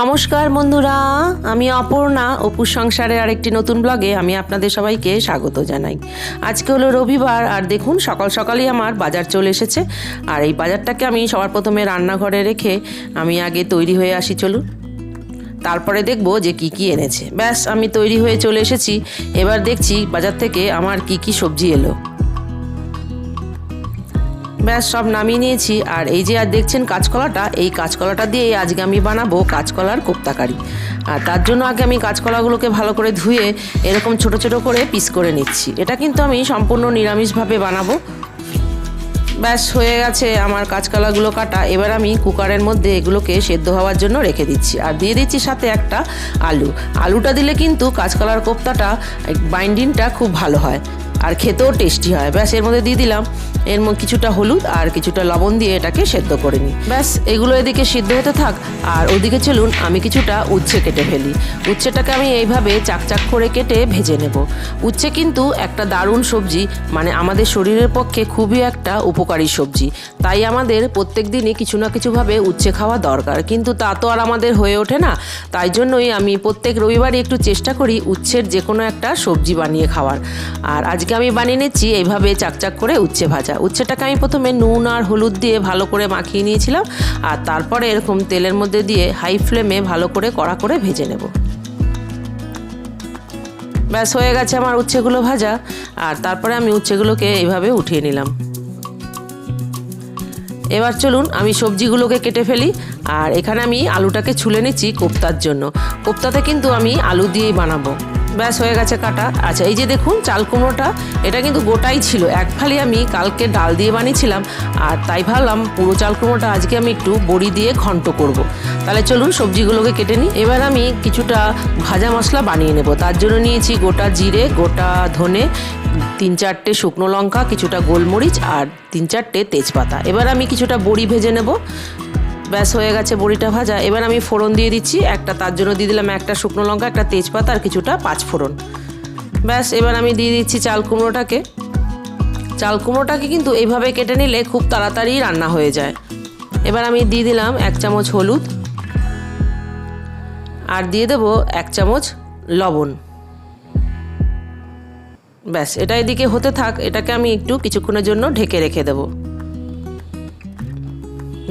নমস্কার বন্ধুরা, আমি অপর্ণা অপুর সংসারের আরেকটি নতুন ব্লগে আমি আপনাদের সবাইকে স্বাগত জানাই। আজকে হলো রবিবার, আর দেখুন সকাল সকালই আমার বাজার চলে এসেছে। আর এই বাজারটাকে আমি সবার প্রথমে রান্নাঘরে রেখে আমি আগে তৈরি হয়ে আসি, চলুন। তারপরে দেখব যে কি কি এনেছে। ব্যাস, আমি তৈরি হয়ে চলে এসেছি। এবার দেখছি বাজার থেকে আমার কি কি সবজি এলো। ব্যাস, সব নামিয়ে নিয়েছি। আর এই যে আর দেখছেন কাঁচকলাটা, এই কাঁচকলাটা দিয়ে আজকে আমি বানাবো কাঁচকলার কোপ্তাকারি। আর তার জন্য আগে আমি কাঁচকলাগুলোকে ভালো করে ধুয়ে এরকম ছোট ছোট করে পিস করে নিচ্ছি। এটা কিন্তু আমি সম্পূর্ণ নিরামিষভাবে বানাবো। ব্যাস, হয়ে গেছে আমার কাঁচকলাগুলো কাটা। এবার আমি কুকারের মধ্যে এগুলোকে সেদ্ধ হওয়ার জন্য রেখে দিচ্ছি। আর দিয়ে দিচ্ছি সাথে একটা আলু। আলুটা দিলে কিন্তু কাঁচকলার কোপ্তাটা বাইন্ডিংটা খুব ভালো হয়। আর খেতেও টেস্টি হয়। ব্যাস, এর মধ্যে দিয়ে দিলাম। এর মধ্যে কিছুটা হলুদ আর কিছুটা লবণ দিয়ে এটাকে সেদ্ধ করে নিই। ব্যাস, এগুলো এদিকে সিদ্ধ হতে থাক। আর ওদিকে চলুন, আমি কিছুটা উচ্ছে কেটে ফেলি। উচ্ছেটাকে আমি এইভাবে চাকচাক করে কেটে ভেজে নেব। উচ্ছে কিন্তু একটা দারুণ সবজি। মানে আমাদের শরীরের পক্ষে খুবই একটা উপকারী সবজি। তাই আমাদের প্রত্যেক দিনই কিছু না কিছুভাবে উচ্ছে খাওয়া দরকার। কিন্তু তা তো আর আমাদের হয়ে ওঠে না। তাই জন্যই আমি প্রত্যেক রবিবারই একটু চেষ্টা করি উচ্ছের যে কোনো একটা সবজি বানিয়ে খাওয়ার। আর আজকে আমি বানিয়ে নিচ্ছি, এইভাবে চাকচাক করে উচ্ছে ভাজা। উচ্ছেটাকে আমি প্রথমে নুন আর হলুদ দিয়ে ভালো করে মাখিয়ে নিয়েছিলাম, আর তারপরে এরকম তেলের মধ্যে দিয়ে হাই ফ্লেমে ভালো করে কড়া করে ভেজে নেব। ব্যাস, হয়ে গেছে আমার উচ্ছেগুলো ভাজা, আর তারপরে আমি উচ্ছেগুলোকে এইভাবে উঠিয়ে নিলাম। এবার চলুন, আমি সবজিগুলোকে কেটে ফেলি, আর এখানে আমি আলুটাকে ছুলে নিচ্ছি কোপ্তার জন্য। কোপ্তাতে কিন্তু আমি আলু দিয়েই বানাবো। ব্যাস হয়ে গেছে কাটা। আচ্ছা এই যে দেখুন, চাল কুমড়োটা, এটা কিন্তু গোটাই ছিল। এক ফালি আমি কালকে ডাল দিয়ে বানিয়েছিলাম, আর তাই ভাবলাম পুরো চাল কুমড়োটা আজকে আমি একটু বড়ি দিয়ে ঘন্ট করব। তাহলে চলুন সবজিগুলোকে কেটে নিই। এবার আমি কিছুটা ভাজা মশলা বানিয়ে নেব। তার জন্য নিয়েছি গোটা জিরে, গোটা ধনে, তিন চারটে শুকনো লঙ্কা, কিছুটা গোলমরিচ, আর তিন চারটে তেজপাতা। এবার আমি কিছুটা বড়ি ভেজে নেব। ব্যাস হয়ে গেছে বড়িটা ভাজা। এবার আমি ফোড়ন দিয়ে দিচ্ছি। একটা তার জন্য দিয়ে দিলাম একটা শুকনো লঙ্কা, একটা তেজপাতা আর কিছুটা পাঁচ ফোড়ন। ব্যাস, এবার আমি দিয়ে দিচ্ছি চাল কুমড়োটাকে। চাল কুমড়োটাকে কিন্তু এইভাবে কেটে নিলে খুব তাড়াতাড়ি রান্না হয়ে যায়। এবার আমি দিয়ে দিলাম এক চামচ হলুদ আর দিয়ে দেবো এক চামচ লবণ। ব্যাস, এটা এদিকে হতে থাক। এটাকে আমি একটু কিছুক্ষণের জন্য ঢেকে রেখে দেবো।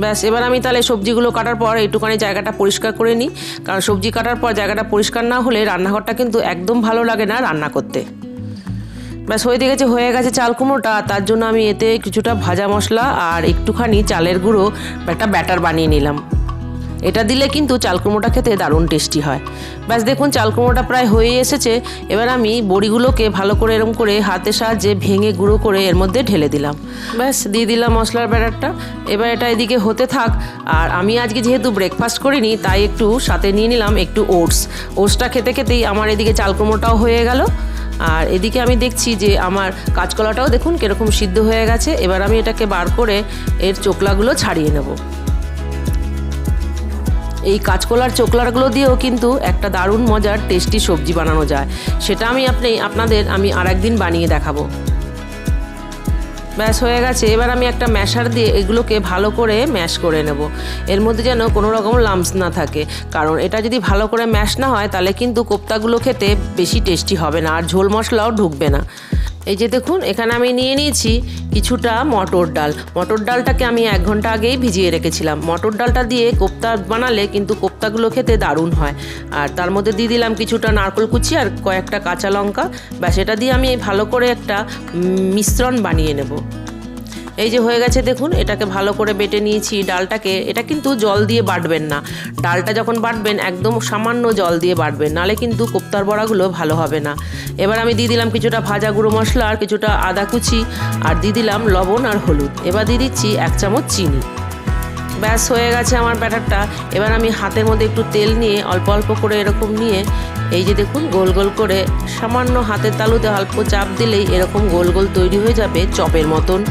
ব্যাস, এবার আমি তাহলে সবজিগুলো কাটার পর একটুখানি জায়গাটা পরিষ্কার করে নিই। কারণ সবজি কাটার পর জায়গাটা পরিষ্কার না হলে রান্নাঘরটা কিন্তু একদম ভালো লাগে না রান্না করতে। ব্যাস, হয়ে গেছে হয়ে গেছে চাল কুমড়োটা। তার জন্য আমি এতে কিছুটা ভাজা মশলা আর একটুখানি চালের গুঁড়ো একটা ব্যাটার বানিয়ে নিলাম। এটা দিলে কিন্তু চালকুমোটা খেতে দারুণ টেস্টি হয়। ব্যাস দেখুন, চালকুমোটা প্রায় হয়ে এসেছে। এবার আমি বড়িগুলোকে ভালো করে এরম করে হাতের সাহায্যে ভেঙে গুঁড়ো করে এর মধ্যে ঢেলে দিলাম। ব্যাস, দিয়ে দিলাম মশলার ব্যাটারটা। এবার এটা এদিকে হতে থাক। আর আমি আজকে যেহেতু ব্রেকফাস্ট করিনি, তাই একটু সাথে নিয়ে নিলাম একটু ওটস। ওটসটা খেতে খেতেই আমার এদিকে চালকুমোটাও হয়ে গেল। আর এদিকে আমি দেখছি যে আমার কাঁচকলাটাও দেখুন, কীরকম সিদ্ধ হয়ে গেছে। এবার আমি এটাকে বার করে এর চোকলাগুলো ছাড়িয়ে নেব। এই কাঁচকলার চোকলারগুলো দিয়েও কিন্তু একটা দারুণ মজার টেস্টি সবজি বানানো যায়। সেটা আমি আপনি, আপনাদের আমি আর একদিন বানিয়ে দেখাবো। ব্যাস, হয়ে গেছে। এবার আমি একটা ম্যাশার দিয়ে এগুলোকে ভালো করে ম্যাশ করে নেব। এর মধ্যে যেন কোনো রকম লাম্পস না থাকে। কারণ এটা যদি ভালো করে ম্যাশ না হয়, তাহলে কিন্তু কোপ্তাগুলো খেতে বেশি টেস্টি হবে না। আর ঝোল মশলাও ঢুকবে না। এই যে দেখুন, এখানে আমি নিয়ে নিয়েছি কিছুটা মটর ডাল। মটর ডালটাকে আমি এক ঘণ্টা আগেই ভিজিয়ে রেখেছিলাম। মটর ডালটা দিয়ে কোপ্তা বানালে কিন্তু কোপ্তাগুলো খেতে দারুণ হয়। আর তার মধ্যে দিয়ে দিলাম কিছুটা নারকল কুচি আর কয়েকটা কাঁচা লঙ্কা। ব্যাস, এটা দিয়ে আমি ভালো করে একটা মিশ্রণ বানিয়ে নেব। এই যে হয়ে গেছে দেখুন, এটাকে ভালো করে বেটে নিয়েছি ডালটাকে। এটা কিন্তু জল দিয়ে বাটবেন না। ডালটা যখন বাটবেন, একদম সামান্য জল দিয়ে বাটবেন, নালে কিন্তু কোপ্তার বড়াগুলো ভালো হবে না। এবার আমি দিয়ে দিলাম কিছুটা ভাজা গুঁড়ো মশলা আর কিছুটা আদা কুচি, আর দিয়ে দিলাম লবণ আর হলুদ। এবার দিয়ে দিচ্ছি এক চামচ চিনি। ব্যাস, হয়ে গেছে আমার ব্যাটারটা। এবার আমি হাতের মধ্যে একটু তেল নিয়ে অল্প অল্প করে এরকম নিয়ে, এই যে দেখুন, গোল গোল করে সামান্য হাতের তালুতে অল্প চাপ দিলেই এরকম গোল গোল তৈরি হয়ে যাবে চপের মতন।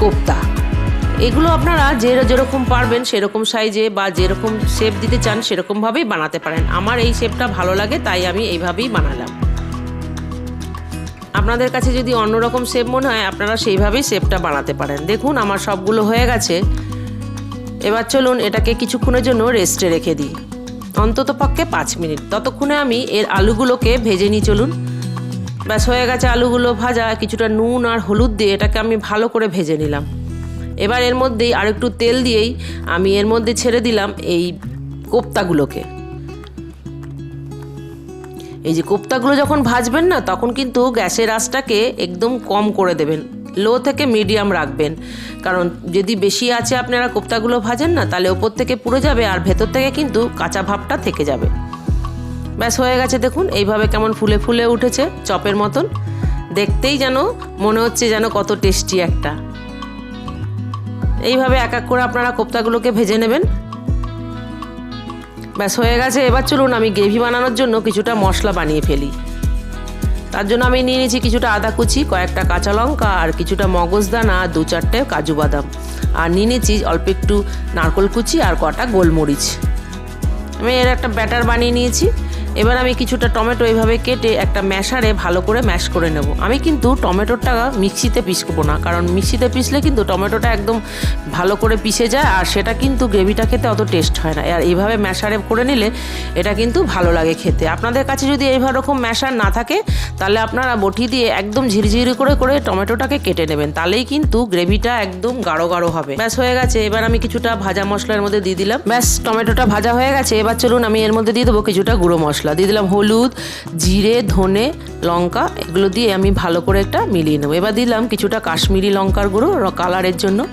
কোপ্তা। এগুলো আপনারা যে যেরকম পারবেন সেরকম সাইজে বা যেরকম শেপ দিতে চান সেরকমভাবেই বানাতে পারেন। আমার এই শেপটা ভালো লাগে, তাই আমি এইভাবেই বানালাম। আপনাদের কাছে যদি অন্যরকম শেপ মনে হয়, আপনারা সেইভাবেই শেপটা বানাতে পারেন। দেখুন, আমার সবগুলো হয়ে গেছে। এবার চলুন এটাকে কিছুক্ষণের জন্য রেস্টে রেখে দিই। অন্তত পক্ষে পাঁচ মিনিট। ততক্ষণে আমি এর আলুগুলোকে ভেজে নিই, চলুন। ব্যাস, হয়ে গেছে আলুগুলো ভাজা, কিছুটা নুন আর হলুদ দিয়ে এটাকে আমি ভালো করে ভেজে নিলাম। এবার এর মধ্যেই আর একটু তেল দিয়েই আমি এর মধ্যে ছেড়ে দিলাম এই কোপ্তাগুলোকে। এই যে কোপ্তাগুলো যখন ভাজবেন না, তখন কিন্তু গ্যাসের আঁচটাকে একদম কম করে দেবেন। লো থেকে মিডিয়াম রাখবেন। কারণ যদি বেশি আছে আপনারা কোপ্তাগুলো ভাজেন না, তাহলে ওপর থেকে পুড়ে যাবে আর ভেতর থেকে কিন্তু কাঁচা ভাবটা থেকে যাবে। ব্যাস, হয়ে গেছে দেখুন, এইভাবে কেমন ফুলে ফুলে উঠেছে, চপের মতন। দেখতেই যেন মনে হচ্ছে যেন কত টেস্টি একটা। এইভাবে এক এক করে আপনারা কোপ্তাগুলোকে ভেজে নেবেন। ব্যাস, হয়ে গেছে। এবার চলুন আমি গ্রেভি বানানোর জন্য কিছুটা মশলা বানিয়ে ফেলি। তার জন্য আমি নিয়ে নিয়েছি কিছুটা আদা কুচি, কয়েকটা কাঁচা লঙ্কা আর কিছুটা মগজদানা আর দু চারটে কাজু বাদাম। আর নিয়ে নিয়েছি অল্প একটু নারকল কুচি আর কটা গোলমরিচ। আমি এর একটা ব্যাটার বানিয়ে নিয়েছি। এবার আমি কিছুটা টমেটো এইভাবে কেটে একটা ম্যাশারে ভালো করে ম্যাশ করে নেব। আমি কিন্তু টমেটোটা মিক্সিতে পিসবো না, কারণ মিক্সিতে পিসলে কিন্তু টমেটোটা একদম ভালো করে পিষে যায় আর সেটা কিন্তু গ্রেভিটা খেতে অত টেস্ট হয় না। আর এইভাবে ম্যাশারে করে নিলে এটা কিন্তু ভালো লাগে খেতে। আপনাদের কাছে যদি এইভাবে রকম ম্যাশার না থাকে, তাহলে আপনারা বটি দিয়ে একদম ঝিরিঝিরি করে করে টমেটোটাকে কেটে নেবেন। তাহলেই কিন্তু গ্রেভিটা একদম গাঢ় গাঢ় হবে। ব্যাস, হয়ে গেছে। এবার আমি কিছুটা ভাজা মশলার মধ্যে দিয়ে দিলাম। ব্যাস, টমেটোটা ভাজা হয়ে গেছে। এবার চলুন আমি এর মধ্যে দিয়ে দেবো কিছুটা গুঁড়ো মশলা। দিয়ে দিলাম হলুদ, জিরে, ধনে, লঙ্কা, এগুলো দিয়ে আমি ভালো করে একটা মিলিয়ে নেব। এবার দিলাম কিছুটা কাশ্মীরি লঙ্কার গুঁড়ো কালারের জন্য।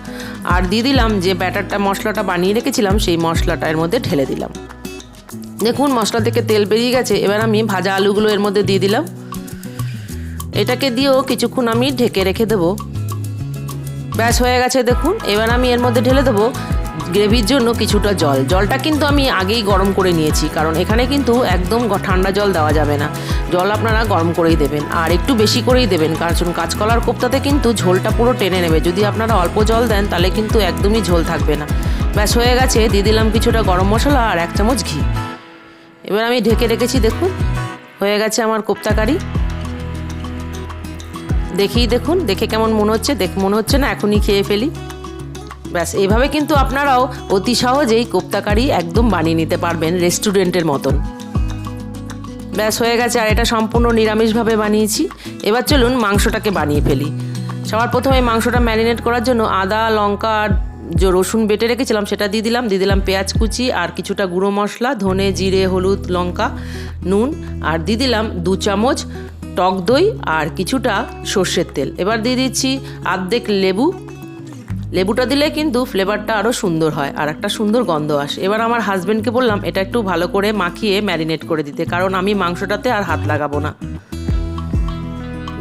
আর দিয়ে দিলাম যে ব্যাটারটা মশলাটা বানিয়ে রেখেছিলাম, সেই মশলাটা এর মধ্যে ঢেলে দিলাম। দেখুন মশলা থেকে তেল বেরিয়ে গেছে, এবার আমি ভাজা আলুগুলো এর মধ্যে দিয়ে দিলাম। এটাকে দিয়েও কিছুক্ষণ আমি ঢেকে রেখে দেবো। ব্যাস হয়ে গেছে, দেখুন। এবার আমি এর মধ্যে ঢেলে দেবো গ্রেভির জন্য কিছুটা জল। জলটা কিন্তু আমি আগেই গরম করে নিয়েছি, কারণ এখানে কিন্তু একদম ঠান্ডা জল দেওয়া যাবে না। জল আপনারা গরম করেই দেবেন, আর একটু বেশি করেই দেবেন, কারণ কাঁচকলার কোপ্তাতে কিন্তু ঝোলটা পুরো টেনে নেবে। যদি আপনারা অল্প জল দেন, তাহলে কিন্তু একদমই ঝোল থাকবে না। ব্যাস, হয়ে গেছে, দিয়ে দিলাম কিছুটা গরম মশলা আর এক চামচ ঘি। এবার আমি ঢেকে রেখেছি, দেখুন, হয়ে গেছে আমার কোপ্তা কারি। দেখেই দেখুন, দেখে কেমন মনে হচ্ছে? দেখ, মনে হচ্ছে না, এখনই খেয়ে ফেলি। ব্যাস এইভাবে কিন্তু আপনারাও অতি সহজেই কোপ্তাকারি একদম বানিয়ে নিতে পারবেন রেস্টুরেন্টের মতন। ব্যাস, হয়ে গেছে, আর এটা সম্পূর্ণ নিরামিষভাবে বানিয়েছি। এবার চলুন মাংসটাকে বানিয়ে ফেলি। সবার প্রথমে মাংসটা ম্যারিনেট করার জন্য আদা, লঙ্কা যে রসুন বেটে রেখেছিলাম সেটা দিয়ে দিলাম। দিয়ে দিলাম পেঁয়াজ কুচি আর কিছুটা গুঁড়ো মশলা, ধনে, জিরে, হলুদ, লঙ্কা, নুন আর দিয়ে দিলাম দু চামচ টক দই আর কিছুটা সর্ষের তেল। এবার দিয়ে দিচ্ছি আর্ধেক লেবু লেবুটা দিলে কিন্তু ফ্লেভারটা আরও সুন্দর হয় আর একটা সুন্দর গন্ধ আসে। এবার আমার হাজব্যান্ডকে বললাম, এটা একটু ভালো করে মাখিয়ে ম্যারিনেট করে দিতে, কারণ আমি মাংসটাতে আর হাত লাগাবো না।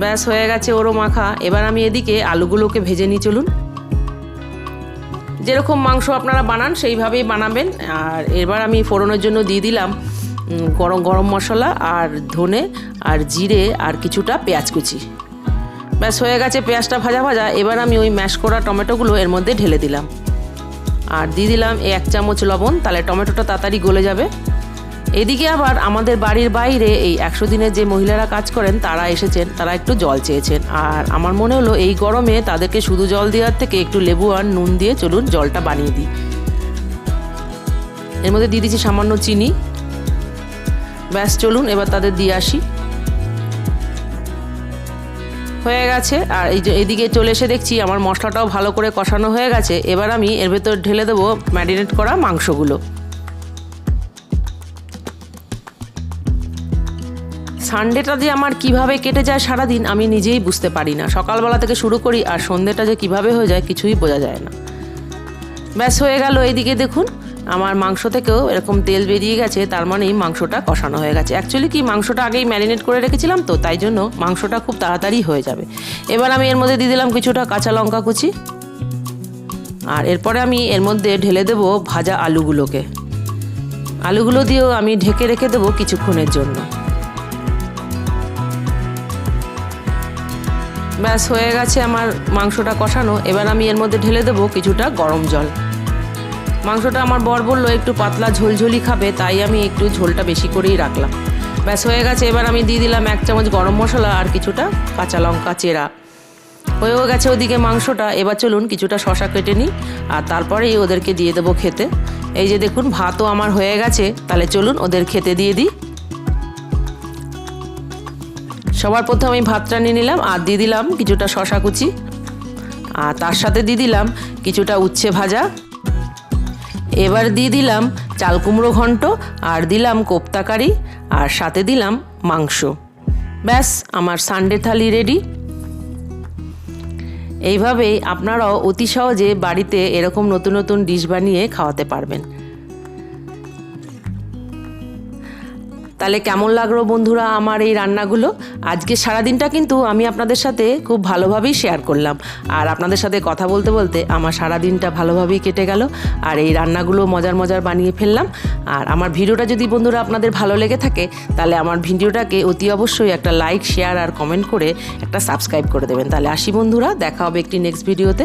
ব্যাস, হয়ে গেছে ওরও মাখা। এবার আমি এদিকে আলুগুলোকে ভেজে নিই, চলুন। যেরকম মাংস আপনারা বানান, সেইভাবেই বানাবেন। আর এবার আমি ফোড়নের জন্য দিয়ে দিলাম গরম গরম মশলা আর ধনে আর জিরে আর কিছুটা পেঁয়াজ কুচি। ব্যাস, হয়ে গেছে পেঁয়াজটা ভাজা ভাজা। এবার আমি ওই ম্যাশ করা টমেটোগুলো এর মধ্যে ঢেলে দিলাম। আর দিয়ে দিলাম এক চামচ লবণ, তাহলে টমেটোটা তাড়াতাড়ি গলে যাবে। এদিকে আবার আমাদের বাড়ির বাইরে এই একশো দিনের যে মহিলারা কাজ করেন, তারা এসেছেন, তারা একটু জল চেয়েছেন। আর আমার মনে হলো এই গরমে তাদেরকে শুধু জল দেওয়ার থেকে একটু লেবু আর নুন দিয়ে চলুন জলটা বানিয়ে দিই। এর মধ্যে দিয়ে দিচ্ছি সামান্য চিনি। ব্যাস, চলুন এবার তাদের দিয়ে আসি। হয়ে গেছে। আর এই যে এদিকে চলে এসে দেখছি আমার মশলাটাও ভালো করে কষানো হয়ে গেছে। এবার আমি এর ভেতর ঢেলে দেবো ম্যারিনেট করা মাংসগুলো। সানডেটা যে আমার কীভাবে কেটে যায় সারাদিন আমি নিজেই বুঝতে পারি না। সকালবেলা থেকে শুরু করি আর সন্ধ্যেটা যে কীভাবে হয়ে যায় কিছুই বোঝা যায় না। ব্যাস হয়ে গেল এইদিকে দেখুন। আমার মাংস থেকেও এরকম তেল বেরিয়ে গেছে, তার মানেই মাংসটা কষানো হয়ে গেছে। অ্যাকচুয়ালি কি, মাংসটা আগেই ম্যারিনেট করে রেখেছিলাম তো, তাই জন্য মাংসটা খুব তাড়াতাড়ি হয়ে যাবে। এবার আমি এর মধ্যে দিয়ে দিলাম কিছুটা কাঁচা লঙ্কা কুচি। আর এরপরে আমি এর মধ্যে ঢেলে দেবো ভাজা আলুগুলোকে। আলুগুলো দিয়েও আমি ঢেকে রেখে দেবো কিছুক্ষণের জন্য। ব্যাস, হয়ে গেছে আমার মাংসটা কষানো। এবার আমি এর মধ্যে ঢেলে দেবো কিছুটা গরম জল। মাংসটা আমার বর বলল, একটু পাতলা ঝোলঝোলি খাবে, তাই আমি একটু ঝোলটা বেশি করেই রাখলাম। ব্যাস, হয়ে গেছে। এবার আমি দিয়ে দিলাম এক চামচ গরম মশলা আর কিছুটা কাঁচা লঙ্কা চেরা। হয়েও গেছে ওদিকে মাংসটা। এবার চলুন কিছুটা শশা কেটে নিই আর তারপরেই ওদেরকে দিয়ে দেবো খেতে। এই যে দেখুন, ভাতও আমার হয়ে গেছে। তাহলে চলুন ওদের খেতে দিয়ে দিই। সবার প্রথমে আমি ভাতটা নিয়ে নিলাম আর দিয়ে দিলাম কিছুটা শশা কুচি। আর তার সাথে দিয়ে দিলাম কিছুটা উচ্ছে ভাজা। এবার দিয়ে দিলাম চাল কুমড়ো ঘন্ট, আর দিলাম কোপ্তা কারি, আর সাথে দিলাম মাংস। ব্যাস, আমার সানডে থালি রেডি এইভাবেই আপনারাও অতি সহজে বাড়িতে এরকম নতুন নতুন ডিশ বানিয়ে খাওয়াতে পারবেন। তাহলে কেমন লাগল বন্ধুরা আমার এই রান্নাগুলো? আজকে সারাদিনটা কিন্তু আমি আপনাদের সাথে খুব ভালোভাবেই শেয়ার করলাম। আর আপনাদের সাথে কথা বলতে বলতে আমার সারাদিনটা ভালোভাবেই কেটে গেল। আর এই রান্নাগুলো মজার মজার বানিয়ে ফেললাম। আর আমার ভিডিওটা যদি বন্ধুরা আপনাদের ভালো লেগে থাকে, তাহলে আমার ভিডিওটাকে অতি অবশ্যই একটা লাইক শেয়ার আর কমেন্ট করে একটা সাবস্ক্রাইব করে দেবেন। তাহলে আসি বন্ধুরা, দেখা হবে একটি নেক্সট ভিডিওতে